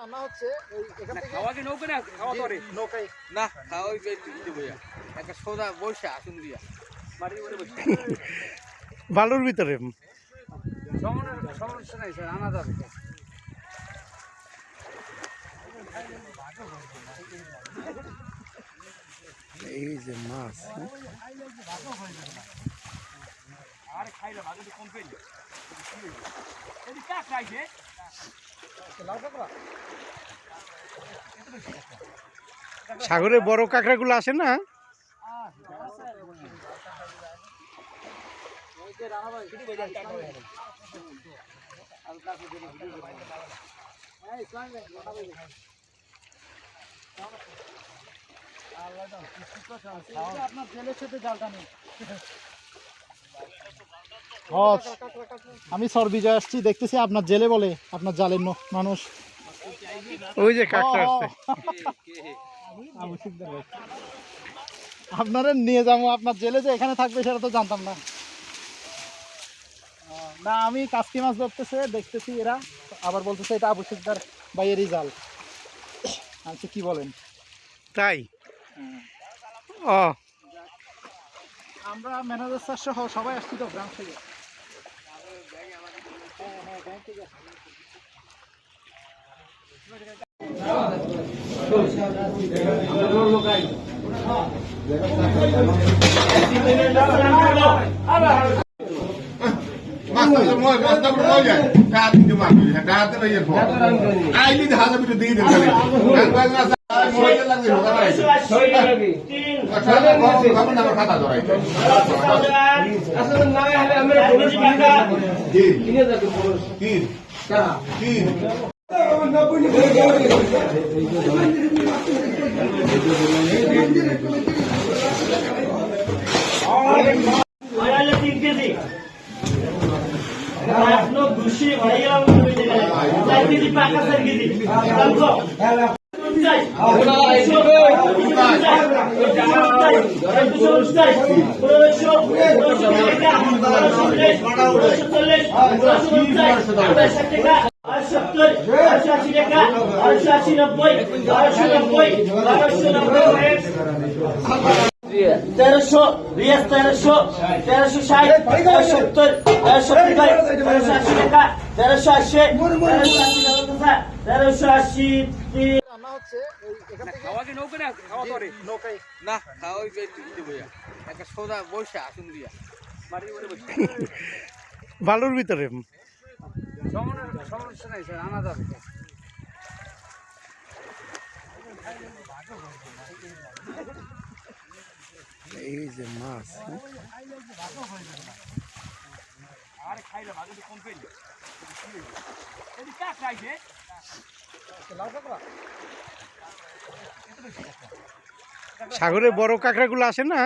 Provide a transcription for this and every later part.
রান্না হচ্ছে এই এখান থেকে খাওয়া কি নৌকা না? খাওয়া করে নৌকায় না খাওয়া ওই দেবো একটা সোদা বসে আসুন দিয়া। মাটির উপরে বসে। বালুর ভিতরে। সমস্যা নাই স্যার আনা যাবে। এই যে মাছ আরে খাইলে ভাগে কম পেলি কাক খাইছে সাগরে বড় কাঁকড়াগুলো আসে না? আপনার জেলের সাথে জালটা নেই। আমি সর বিজয় আসছি দেখতেছি আপনার জেলে বলে আপনার জালের মানুষ। ওই যে। আপনারা নিয়ে যাব আপনার জেলে যে এখানে থাকবে সেটা তো জানতাম না। না আমি কাস্কি মাছ ধরতেছে দেখতেছি এরা। আবার বলতেছে এটা আবু সিকদার ভাইয়েরই জাল আচ্ছা কি বলেন? তাই? ও। আমরা ম্যানেজার স্যার সহ সবাই আসছি তো গ্রাম থেকে। Master moi, master moi ya. Ka di ma bi, ka ta ye ko. তিন কেজি এখনও ঘুষি ভাইয়া চার কেজি পাকা চার কেজি জানতো তেরোশো রিয়াজ তেরোশো তেরোশো ষাট তেরোশো সত্তর তেরোশো তেরোশো আশি টাকা তেরোশো আশি তেরোশো আশি তেরোশো আশি হচ্ছে এই এখান থেকে খাওয়া কি নৌকা না? খাওয়া করে নৌকায়। না খাওয়া ওই দেবো একটা সোদা বসে আসুন দিয়া। মাটির উপরে বসে বালুর ভিতরে। সমস্যা নাই স্যার আনা যাবে। এই যে মাছ হ্যাঁ? আরে খাইলে ভাগে কম পেলি এদি কাক খাইছে সাগরে বড় কাঁকড়াগুলো আসে না?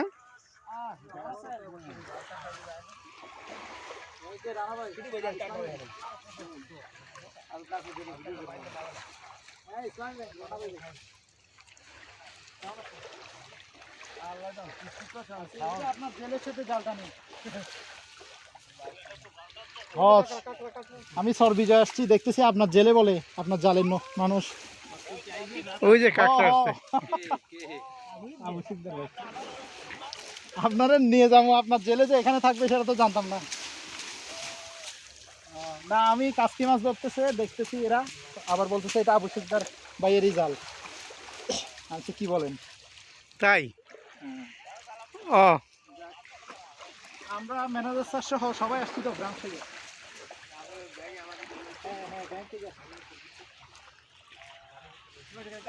আপনার জেলের সাথে জালটা নেই হজ আমি সর বিজয় আসছি দেখতেছি আপনার জেলে বলে আপনার জালের মানুষ। ওই যে আসছে। আপনারা নিয়ে যাব আপনার জেলে যে এখানে থাকবে সেটা তো জানতাম না। না আমি কাস্কি মাছ ধরতেছে দেখতেছি এরা। আবার বলতেছে এটা আবু সিকদার ভাইয়েরই জাল আচ্ছা কি বলেন? তাই? ও। আমরা ম্যানেজার স্যার সহ সবাই আসছি তো হ্যাঁ হ্যাঁ গ্রাম থেকে। なるほど。